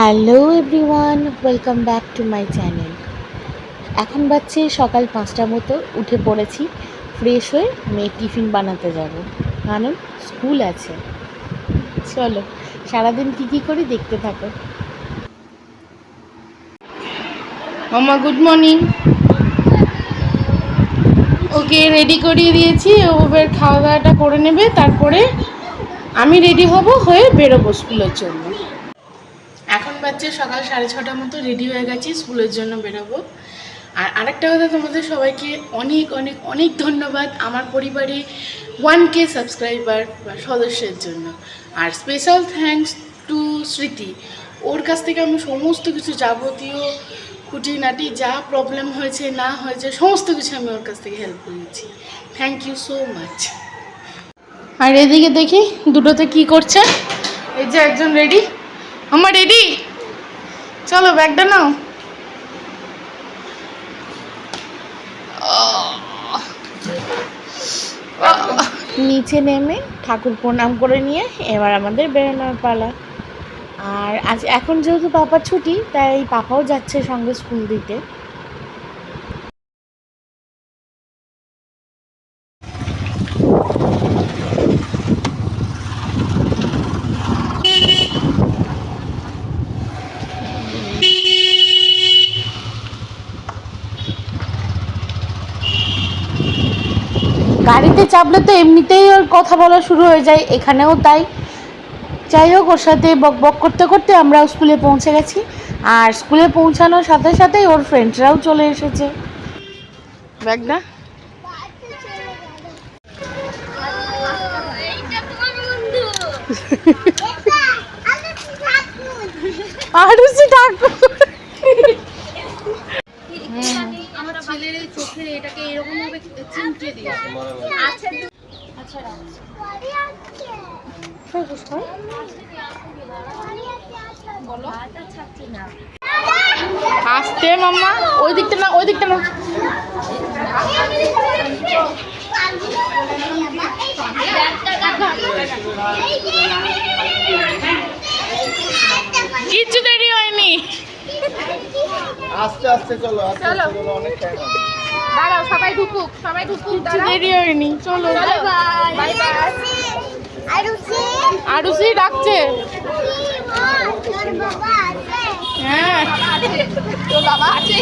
Hello everyone, welcome back to my channel. এখন বাজছে সকাল পাঁচটার মতো, উঠে পড়েছি, ফ্রেশ হয়ে মেয়ে টিফিন বানাতে যাব। কারণ স্কুল আছে। চলো, সারাদিন কী কী করি দেখতে থাকো। মামা গুড মর্নিং ওকে রেডি করিয়ে দিয়েছি, ও খাওয়া দাওয়াটা করে নেবে, তারপরে আমি রেডি হব হয়ে বেরোবো স্কুলের জন্য। বাচ্চা সকাল সাড়ে ছটার মতো রেডি হয়ে গেছি, স্কুলের জন্য বেরোবো। আর আরেকটা কথা তোমাদের সবাইকে অনেক অনেক অনেক ধন্যবাদ আমার পরিবারে ওয়ান কে সাবস্ক্রাইবার বা সদস্যের জন্য। আর স্পেশাল থ্যাঙ্কস টু স্মৃতি। ওর কাছ থেকে আমি সমস্ত কিছু যাবতীয় খুঁটিনাটি, যা প্রবলেম হয়েছে, না হয়েছে, সমস্ত কিছু আমি ওর কাছ থেকে হেল্প করেছি। থ্যাংক ইউ সো মাচ আর এদিকে দেখি, দুটোতে কি করছে? এই যে একজন রেডি আমার রেডি চলো ব্যাগটা নাও। নিচে নেমে ঠাকুর প্রণাম করে নিয়ে এবার আমাদের বেরোনোর পালা। আর আজ এখন যেহেতু পাপার ছুটি, তাই পাপাও যাচ্ছে সঙ্গে স্কুল দিতে। চাপলে তো এমনিতেই ওর কথা বলা শুরু হয়ে যায় এখানেও তাই। যাই হোক ওর সাথে বক বক করতে করতে আমরা স্কুলে পৌঁছে গেছি। আর স্কুলে পৌঁছানোর সাথে সাথেই ওর ফ্রেন্ডসরাও চলে এসেছে। ব্যাগটা আরুষি ঠাকুর আমার ছেলের এটাকে এরকম ভাবে চিমটে দিয়ে আচ্ছা আচ্ছা বলো। ছাড়ছি না আসতে মাম্মা ওই দিকটা না ওই দিকটা না। কিচ্ছু দেরি হয়নি। আস্তে আস্তে চলো আস্তে আস্তে চলো। অনেক টাইম আছে দাঁড়াও সবাই ঢুকুক সবাই ঢুকুক দেরি হয়নি চলো। বাই বাই আরুষি ডাকছে। হ্যাঁ। তোর বাবা আছে?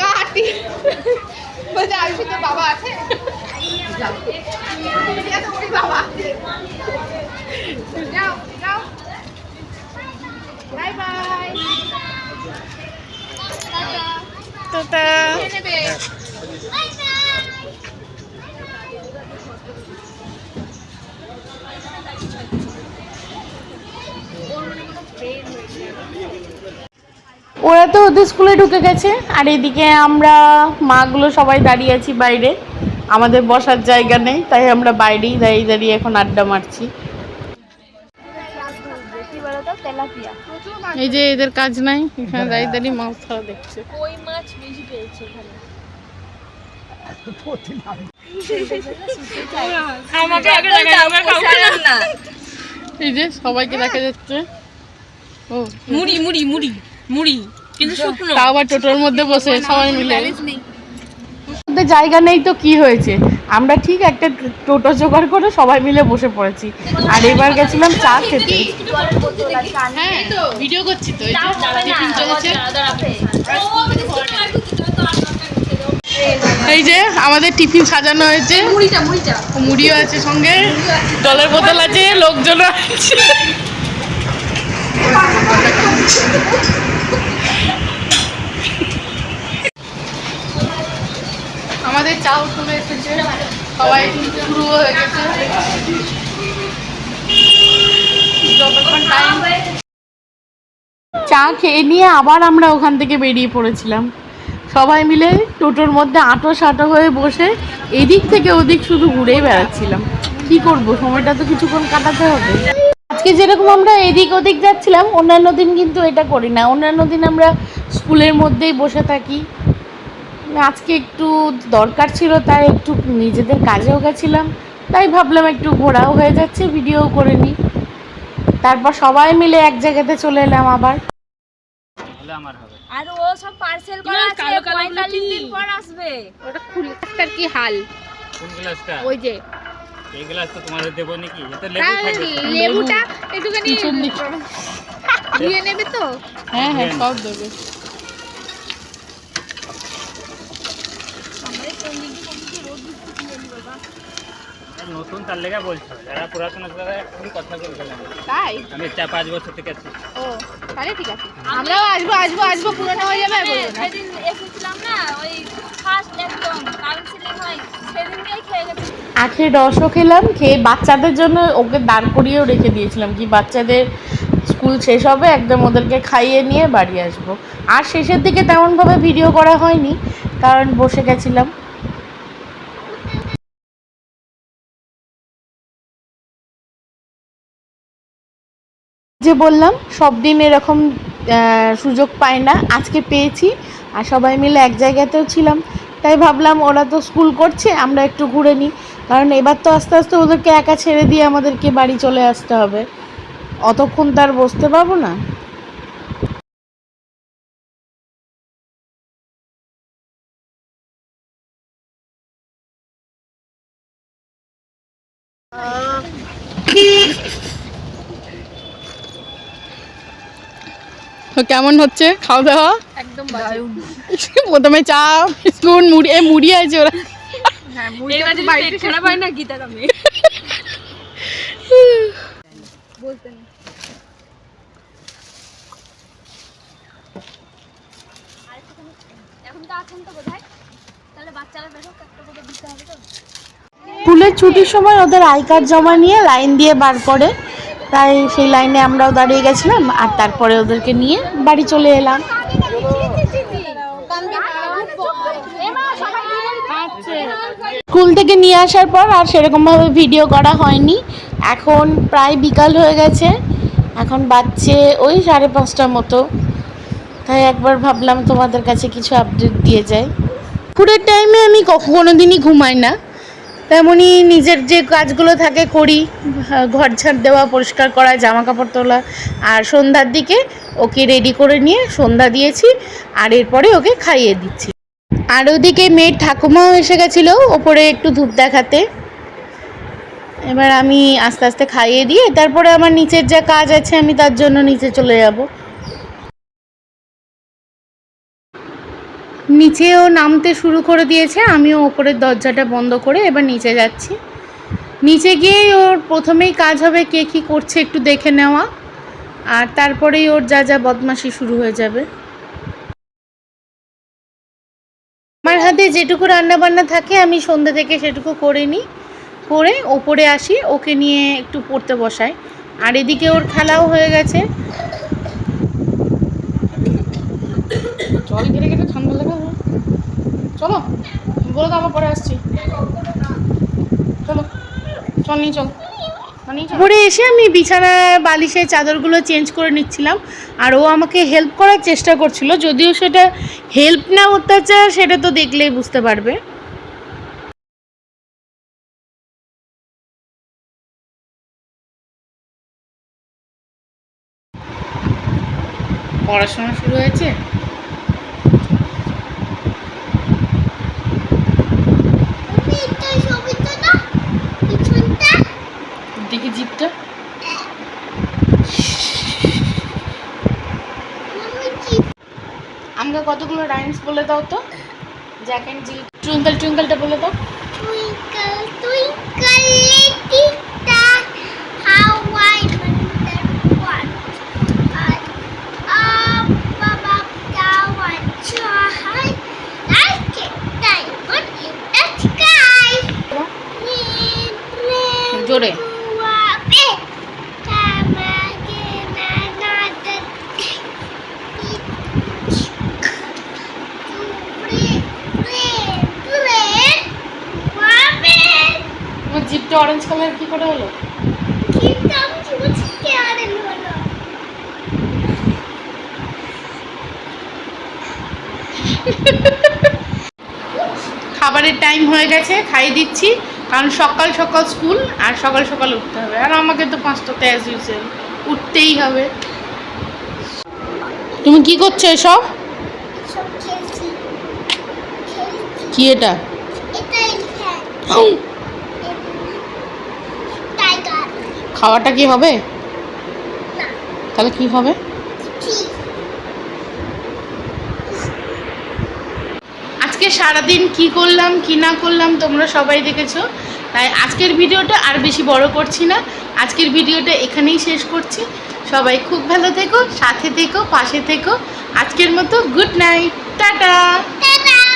কাটি। বলছে আয়ুষি তোর বাবা আছে? ঠিক আছে, বাবা আছে। যাও যাও বাই বাই ওরা তো ওদের স্কুলে ঢুকে গেছে, আর এদিকে আমরা মাগুলো সবাই দাঁড়িয়ে আছি বাইরে। আমাদের বসার জায়গা নেই, তাই আমরা বাইরেই দাঁড়িয়ে দাঁড়িয়ে এখন আড্ডা মারছি। এই যে এদের কাজ নাই, এখানে দাঁড়িয়ে দাঁড়িয়ে মাছ ধরা দেখছে। মাছ এই যে সবাইকে দেখা যাচ্ছে ও মুড়ি মুড়ি মুড়ি মুড়ি কিন্তু শুকনো তাও আবার টোটোর মধ্যে বসে সবাই মিলে জায়গা নেই তো কি হয়েছে আমরা ঠিক একটা টোটো জোগাড় করে সবাই মিলে বসে পড়েছি আর এবার গেছিলাম চা খেতে হ্যাঁ ভিডিও করছি তো চলেছে এই যে আমাদের টিফিন সাজানো হয়েছে। মুড়িটা মুড়িটা। মুড়িও আছে সঙ্গে। জলের বোতল আছে লোকজন আছে। আমাদের চাও চলে এসেছে। সবাই শুরু হয়ে গেছে। চা খেয়ে নিয়ে আবার আমরা ওখান থেকে বেরিয়ে পড়েছিলাম। সবাই মিলে টোটোর মধ্যে আটো সাটো হয়ে বসে এদিক থেকে ওদিক শুধু ঘুরেই বেড়াচ্ছিলাম। কি করব? সময়টা তো কিছুক্ষণ কাটাতে হবে। আজকে যেরকম আমরা এদিক ওদিক যাচ্ছিলাম, অন্যান্য দিন কিন্তু এটা করি না। অন্যান্য দিন আমরা স্কুলের মধ্যেই বসে থাকি। আজকে একটু দরকার ছিল, তাই একটু নিজেদের কাজেও গেছিলাম। তাই ভাবলাম একটু ঘোরাও হয়ে যাচ্ছে ভিডিও করে নিই। তারপর সবাই মিলে এক জায়গাতে চলে এলাম আবার। আমার হবে। আর ও সব পার্সেল করা আছে কালো কালো গুলো দিন পর আসবে। ওটা খুলে তার কি হাল? কোন গ্লাসটা? ওই যে। এই গ্লাস তো তোমাদের দেবো নাকি? এতে লেবু থাকবে। লেবুটা একটুখানি দিয়ে নেবে তো? হ্যাঁ হ্যাঁ সব দেবে। আর নতুন তার লেগে বলছো। যারা পুরাতন আছে তারা এখনই কথা বলে গেলাম তাই? আমি চার পাঁচ বছর থেকে আছি। ও তাহলে ঠিক আছে। আমরাও আসব আসব আসব পুরোনো হয়ে যাবে বলব না। সেদিন এসেছিলাম না ওই ফার্স্ট একদম কাউন্সিলিং হয়। সেদিনকেই খেয়ে গেছি। আখের রসও খেলাম খেয়ে বাচ্চাদের জন্য ওকে দাঁড় করিয়েও রেখে দিয়েছিলাম কি বাচ্চাদের স্কুল শেষ হবে একদম ওদেরকে খাইয়ে নিয়ে বাড়ি আসব। আর শেষের দিকে তেমনভাবে ভিডিও করা হয়নি কারণ বসে গেছিলাম। যে বললাম, সব দিন এরকম সুযোগ পাই না। আজকে পেয়েছি আর সবাই মিলে এক জায়গাতেও ছিলাম। তাই ভাবলাম ওরা তো স্কুল করছে, আমরা একটু ঘুরে নিই। কারণ এবার তো আস্তে আস্তে ওদেরকে একা ছেড়ে দিয়ে আমাদেরকে বাড়ি চলে আসতে হবে। অতক্ষণ তো আর বসতে পারব না। কেমন হচ্ছে? খাওয়া দাওয়া? একদম প্রথমে চা বিস্কুট মুড়ি এ মুড়ি আছে ওরা। হ্যাঁ তো হয় তো তো তো। স্কুলের ছুটির সময় ওদের আই কার্ড জমা নিয়ে লাইন দিয়ে বার করে। তাই সেই লাইনে আমরাও দাঁড়িয়ে গেছিলাম আর তারপরে ওদেরকে নিয়ে বাড়ি চলে এলাম। স্কুল থেকে নিয়ে আসার পর আর সেরকমভাবে ভিডিও করা হয়নি। এখন প্রায় বিকাল হয়ে গেছে। এখন বাচ্চে ওই সাড়ে পাঁচটার মতো। তাই একবার ভাবলাম তোমাদের কাছে কিছু আপডেট দিয়ে যাই। দুপুরের টাইমে আমি কখনো দিনই ঘুমাই না। তেমনই নিজের যে কাজগুলো থাকে করি ঘর ঝাড় দেওয়া, পরিষ্কার করা জামা কাপড় তোলা, আর সন্ধ্যার দিকে ওকে রেডি করে নিয়ে সন্ধ্যা দিয়েছি, আর এরপরে ওকে খাইয়ে দিচ্ছি। আর ওদিকে মেয়ের ঠাকুমাও এসে গেছিল ওপরে একটু ধূপ দেখাতে। এবার আমি আস্তে আস্তে খাইয়ে দিয়ে, তারপরে আমার নিচের যা কাজ আছে আমি তার জন্য নিচে চলে যাব। নিচেও নামতে শুরু করে দিয়েছে। আমিও ওপরের দরজাটা বন্ধ করে এবার নিচে যাচ্ছি। নিচে গিয়েই ওর প্রথমেই কাজ হবে কে কী করছে একটু দেখে নেওয়া। আর তারপরেই ওর যা যা বদমাশি শুরু হয়ে যাবে। আমার হাতে যেটুকু রান্না বান্না থাকে, আমি সন্ধ্যা থেকে সেটুকু করে নিই। করে ওপরে আসি, ওকে নিয়ে একটু পড়তে বসাই। আর এদিকে ওর খেলাও হয়ে গেছে? চলো বলে তো আবার পরে আসছি। চলো চল নিয়ে চল। পরে এসে আমি বিছানা বালিশের চাদরগুলো চেঞ্জ করে নিচ্ছিলাম আর ও আমাকে হেল্প করার চেষ্টা করছিল যদিও সেটা হেল্প না অত্যাচার সেটা তো দেখলেই বুঝতে পারবে। পড়াশোনা শুরু হয়েছে দেখি জিপটা আমাকে কতগুলো রাইমস বলে দাও তো? জ্যাক অ্যান্ড জিল টুইঙ্কল টুইঙ্কলটা বলে দাও। টুইঙ্কল twinkle, খাবারের টাইম হয়ে গেছে খাইয়ে দিচ্ছি কারণ সকাল সকাল স্কুল আর সকাল সকাল উঠতে হবে। আর আমাকে তো পাঁচটাতে অ্যাজ ইউজুয়াল উঠতেই হবে। তুমি কি করছ এসব? কি এটা? খাওয়াটা কি হবে? তাহলে কি হবে ঠিক আজকে সারাদিন কি করলাম, কি না করলাম তোমরা সবাই দেখেছ। তাই আজকের ভিডিওটা আর বেশি বড় করছি না। আজকের ভিডিওটা এখানেই শেষ করছি। সবাই খুব ভালো থেকো, সাথে থেকো, পাশে থেকো। আজকের মতো গুড নাইট, টাটা। টাটা।